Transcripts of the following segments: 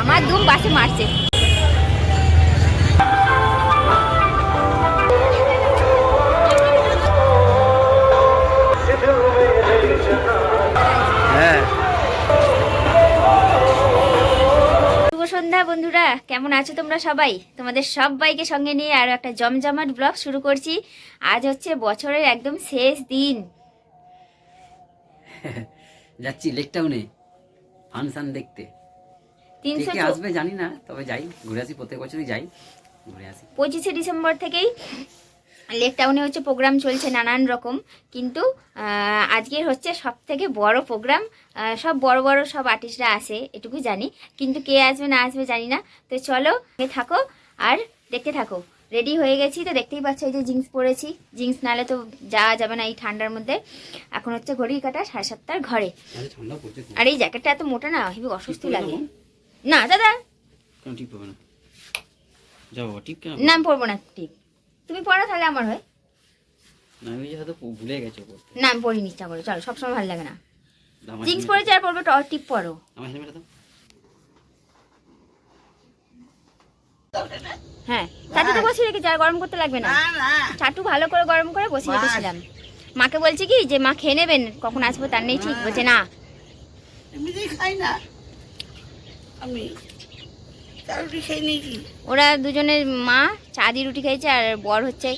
আমার দুম বাসে মারছে। আছো তোমরা সবাই? তোমাদের সবাইকে সঙ্গে নিয়ে আরও একটা জমজমাট ব্লগ শুরু করছি। আজ হচ্ছে বছরের একদম শেষ দিন। যাচ্ছি লেক টাউনে ফাংশন দেখতে। তিনশো আসবে জানি না তবে যাই ঘুরে আসি প্রত্যেক বছরই যাই ঘুরে আসি। পঁচিশে ডিসেম্বর থেকেই লেক টাউনে হচ্ছে প্রোগ্রাম চলছে নানান রকম কিন্তু আজকের হচ্ছে সব থেকে বড় প্রোগ্রাম সব বড় বড় সব আর্টিস্টরা আসে এটুকু জানি কিন্তু কে আসবে না আসবে জানি না। তো চলো থাকো আর দেখতে থাকো। রেডি হয়ে গেছি তো দেখতেই পাচ্ছ এই যে জিন্স পরেছি। জিন্স নালে তো যাওয়া যাবে না এই ঠান্ডার মধ্যে। এখন হচ্ছে ঘড়ি কাটা সাড়ে সাতটার ঘরে। আরে এই জ্যাকেটটা এত মোটা না হেবি টিপ পরে লাগে না দাদা। না? টিপ পরবো না ঠিক তুমি পড়ো তাহলে আমার হয়। না আমি যে হয়তো ভুলে গেছো পড়তে। না আমি পড়িনি ইচ্ছা করে। চলো সবসময় ভালো লাগে না। জিন্স পরেছে আর পরবে টপ টিপ পরো। আমার হেলমেট দাও। হ্যাঁ চাটু তো বসিয়ে রেখেছি আর গরম করতে লাগবে না। চাটু ভালো করে গরম করে বসিয়ে রেখেছিলাম। মাকে বলছি কি যে মা খেয়ে নেবেন কখন আসব তার নেই ঠিক। বলছে না। খাই না। আমি চারুটি খেয়ে নিয়েছি। ওরা দুজনের মা চা দিয়ে রুটি খেয়েছে আর বর হচ্ছে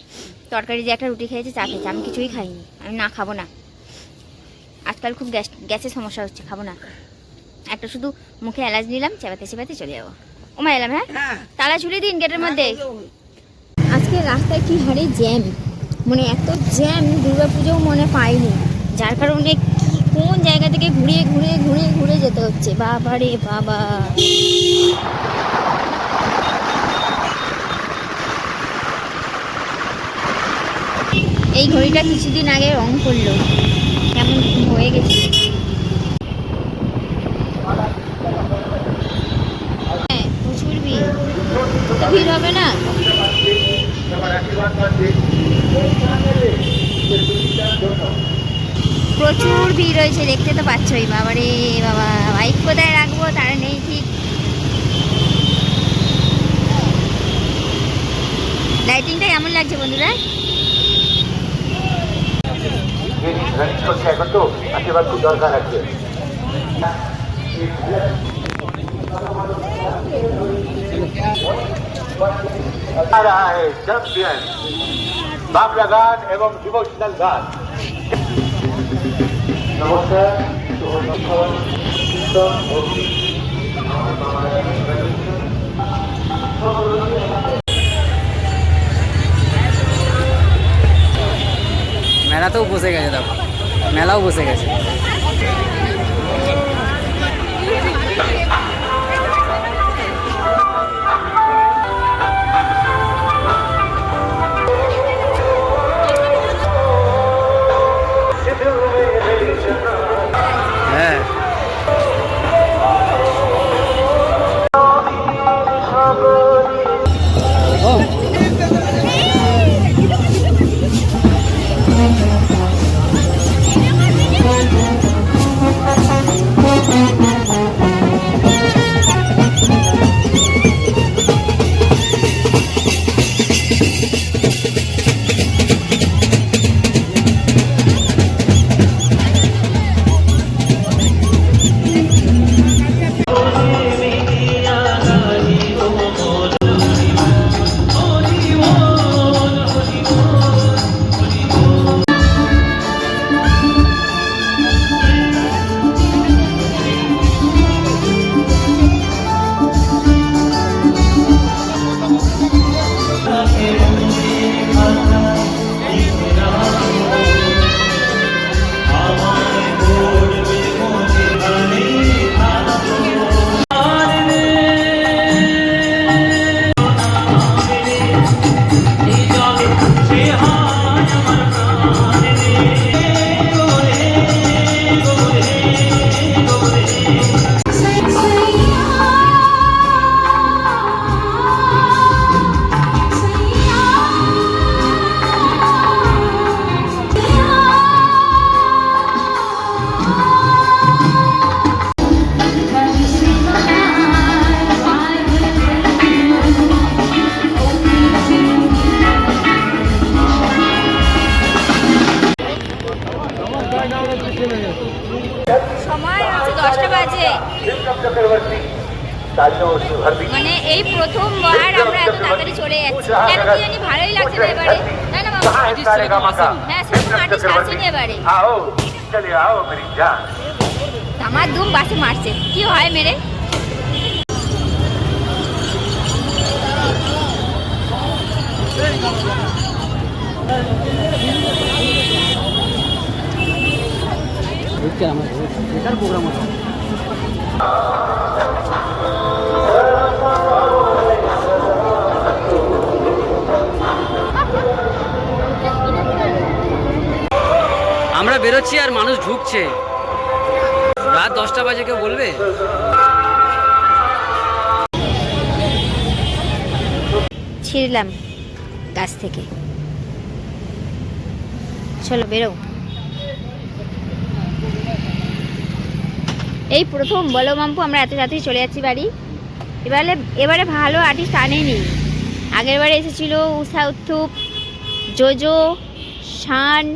তরকারি দিয়ে একটা রুটি খেয়েছে চা খেয়েছে। আমি কিছুই খাইনি। আমি না খাব না। আজকাল খুব গ্যাস গ্যাসের সমস্যা হচ্ছে খাব না। একটা শুধু মুখে এলাচ নিলাম চেবাতে চেবাতে চলে যাব। ওমা এলাম হ্যাঁ? হ্যাঁ। তালা ঝুলিয়ে দিন গেটের মধ্যে। আজকে রাস্তায় কি হারে জ্যাম? মানে এত জ্যাম দুর্গা পুজোও মনে পাইনি। যার কারণে কোন জায়গা থেকে ঘুরিয়ে ঘুরে ঘুরে ঘুরে যেতে হচ্ছে? বাবা রে বাবা। এই ঘড়িটা কিছুদিন আগে রং করল। কেমন হয়ে গেছে? হ্যাঁ প্রচুর ভিড়। ভিড় হবে না? প্রচুর ভিড় রয়েছে দেখতে তো পাচ্ছই বাবা রে বাবা বাইক কোথায় রাখবো তারা নেই ঠিক লাইটিংটা কেমন লাগছে বন্ধুরা রনিত করছে এখন তো আশীর্বাদ খুব দরকার আছে आ रहा है चैंपियन बाबला गान एवं डिवोशनल गान নমস্কার মেলাতেও বসে গেছে দেখো। মেলাও বসে গেছে। মানে এই প্রথমবার আমরা এত তাড়াতাড়ি চলে যাচ্ছি। কেন কি জানি ভালোই লাগছে না এবারে? তাই না বাবা হ্যাঁ সেরকম আর্টিস্ট আসেনি এবারে। আমার ধুম বাসে মারছে। কি হয় মেরে? প্রোগ্রাম আমরা বেরোচ্ছি আর মানুষ ঢুকছে। রাত দশটা বাজে কেউ বলবে? ছিঁড়লাম গাছ থেকে। চলো বেরো এই প্রথম, বলো মাম্পু, আমরা এত তাড়াতাড়ি চলে যাচ্ছি বাড়ি। এবারে এবারে ভালো আর্টিস্ট আনেনি। আগের বারে এসেছিল উষা উত্থুপ, জোজো, শান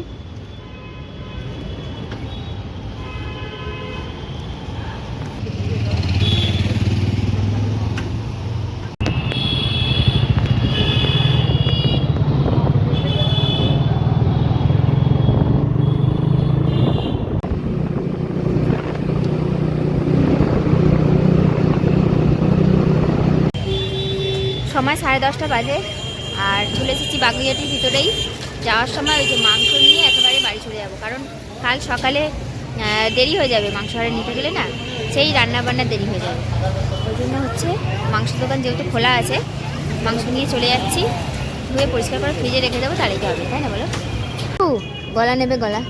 সময় সাড়ে দশটা বাজে। আর চলে এসেছি বাগুইয়াটির ভিতরেই। যাওয়ার সময় ওই যে মাংস নিয়ে একেবারে বাড়ি চলে যাব। কারণ কাল সকালে দেরি হয়ে যাবে মাংস হারে নিতে গেলে না? সেই রান্না বান্না দেরি হয়ে যাবে। ওই জন্য হচ্ছে মাংস দোকান যেহেতু খোলা আছে, মাংস নিয়ে চলে যাচ্ছি। ধুয়ে পরিষ্কার করে ফ্রিজে রেখে দেবো, তাহলেই তো হবে। তাই না বলো? গলা নেবে গলা।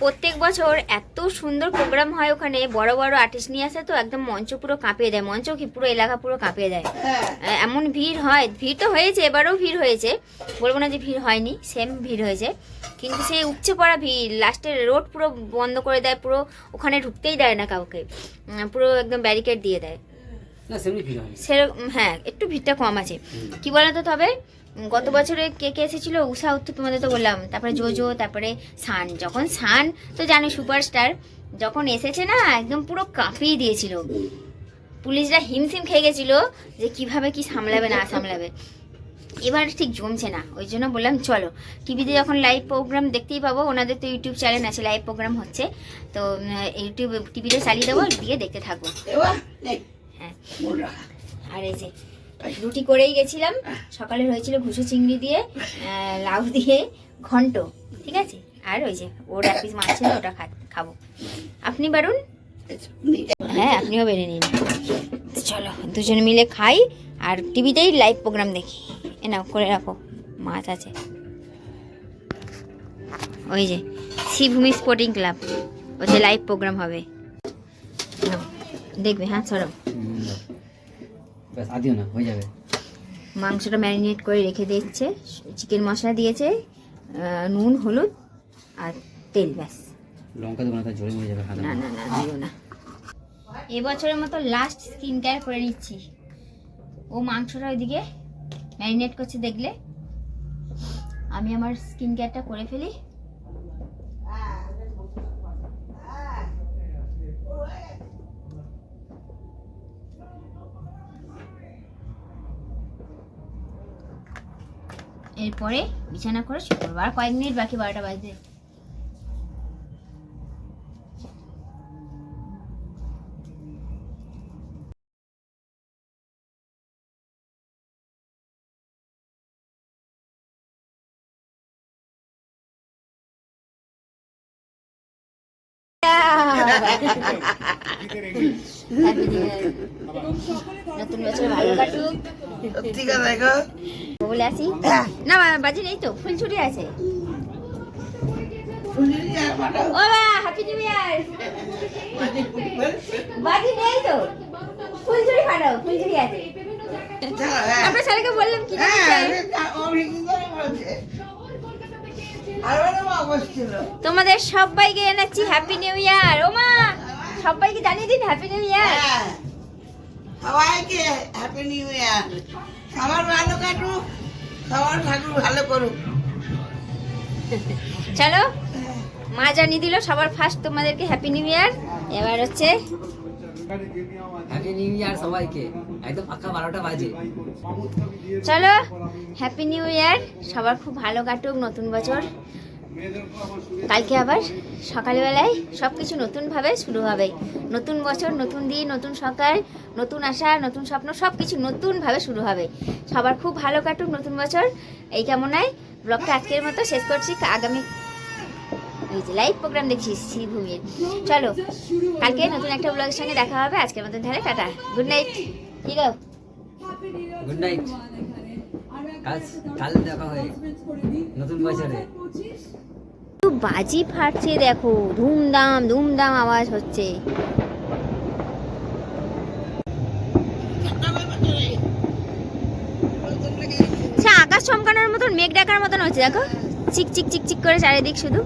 প্রত্যেক বছর এত সুন্দর প্রোগ্রাম হয় ওখানে। বড় বড় আর্টিস্ট নিয়ে আসে তো একদম মঞ্চ পুরো কাঁপিয়ে দেয়। মঞ্চ কি পুরো এলাকা পুরো কাঁপিয়ে দেয়। হ্যাঁ। এমন ভিড় হয় ভিড় তো হয়েছে এবারেও ভিড় হয়েছে। বলব না যে ভিড় হয়নি সেম ভিড় হয়েছে। কিন্তু সেই উপচে পড়া ভিড় লাস্টে রোড পুরো বন্ধ করে দেয় পুরো ওখানে ঢুকতেই দেয় না কাউকে। পুরো একদম ব্যারিকেড দিয়ে দেয়। সেরকম হ্যাঁ একটু ভিড়টা কম আছে। কি বলতো তবে? গত বছরে কে কে এসেছিল? উষা উত্তর তোমাদের তো বললাম। তারপরে জোজো তারপরে সান। যখন সান তো জানো সুপারস্টার যখন এসেছে না একদম পুরো কাঁপিয়ে দিয়েছিল। পুলিশরা হিমশিম খেয়ে গেছিল যে কীভাবে কি সামলাবে না সামলাবে। এবার ঠিক জমছে না। ওই জন্য বললাম চলো। টিভিতে যখন লাইভ প্রোগ্রাম দেখতেই পাবো ওনাদের তো ইউটিউব চ্যানেল আছে লাইভ প্রোগ্রাম হচ্ছে। তো ইউটিউব টিভিতে চালিয়ে দেবো দিয়ে দেখতে থাকব। হ্যাঁ। আর এই যে রুটি করেই গেছিলাম। সকালে হয়েছিল ভুসো চিংড়ি দিয়ে লাউ দিয়ে ঘন্ট, ঠিক আছে? আর ওই যে ওর এক পিস মাছ ছিল, ওটা খাব। আপনি বারুন? হ্যাঁ আপনিও বেড়ে নিন। চলো, দুজনে মিলে খাই, আর টিভিতেই লাইভ প্রোগ্রাম দেখি। এ নাও, করে রাখো, মাছ আছে। ওই যে, শ্রীভূমি স্পোর্টিং ক্লাব ওতে লাইভ প্রোগ্রাম হবে। দেখবে হ্যাঁ চলো ব্যাস আদিও না হয়ে যাবে। মাংসটা ম্যারিনেট করে রেখে দিচ্ছে চিকেন মশলা দিয়েছে নুন হলুদ আর তেল ব্যাস। লঙ্কা দেবো না তার মরে যাবে না না না দিও না। এবছরের মতো লাস্ট স্কিন কেয়ার করে নিচ্ছি। ও মাংসটা ওইদিকে ম্যারিনেট করছে দেখলে। আমি আমার স্কিন কেয়ারটা করে ফেলি। এরপরে বিছানা করে শুয়ে পড়ব আর কয়েক মিনিট বাকি বারোটা বাজতে ভালো কাটুক দেখো বলে আসি না বাজি নেই তো ফুলছুরি আছে ফুলঝুরি ও বা হ্যাপি নিউ ইয়ার বাজি নেই তো ফাটাও আছে হ্যাঁ। ছেলেকে বললাম কি হ্যাঁ, তোমাদের সবাইকে জানাচ্ছি হ্যাপি নিউ ইয়ার ও মা সবাইকে জানিয়ে দিন হ্যাপি নিউ ইয়ার। সবাইকে হ্যাপি নিউ ইয়ার সবার ভালো কাটুক সবার ঠাকুর ভালো করুক। চলো মা জানিয়ে দিল সবার ফার্স্ট তোমাদেরকে হ্যাপি নিউ ইয়ার এবার হচ্ছে হ্যাপি নিউ ইয়ার সবাইকে। একদম পাক্কা বারোটা বাজে। চলো হ্যাপি নিউ ইয়ার সবার খুব ভালো কাটুক নতুন বছর। কালকে আবার সকালবেলায় সব কিছু নতুনভাবে শুরু হবে। নতুন বছর, নতুন দিন, নতুন সকাল, নতুন আশা, নতুন স্বপ্ন সব কিছু নতুনভাবে শুরু হবে। সবার খুব ভালো কাটুক নতুন বছর। এই কামনায় ব্লগটা আজকের মতো শেষ করছি। আগামী যে লাইভ প্রোগ্রাম দেখছি শ্রীভূমির চলো কালকে নতুন একটা ব্লগের সঙ্গে দেখা হবে। আজকের মতন তাহলে টাটা। গুড নাইট ঠিক আছে গুড নাইট কাল কাল দেখা হয় নতুন বছরে। বাজি ফাটছে দেখো। ধুমধাম ধুমধাম আওয়াজ হচ্ছে। আকাশ চমকানোর মতন মেঘ ডাকার মতন হচ্ছে দেখো। চিক চিক চিক চিক করে চারিদিক শুধু।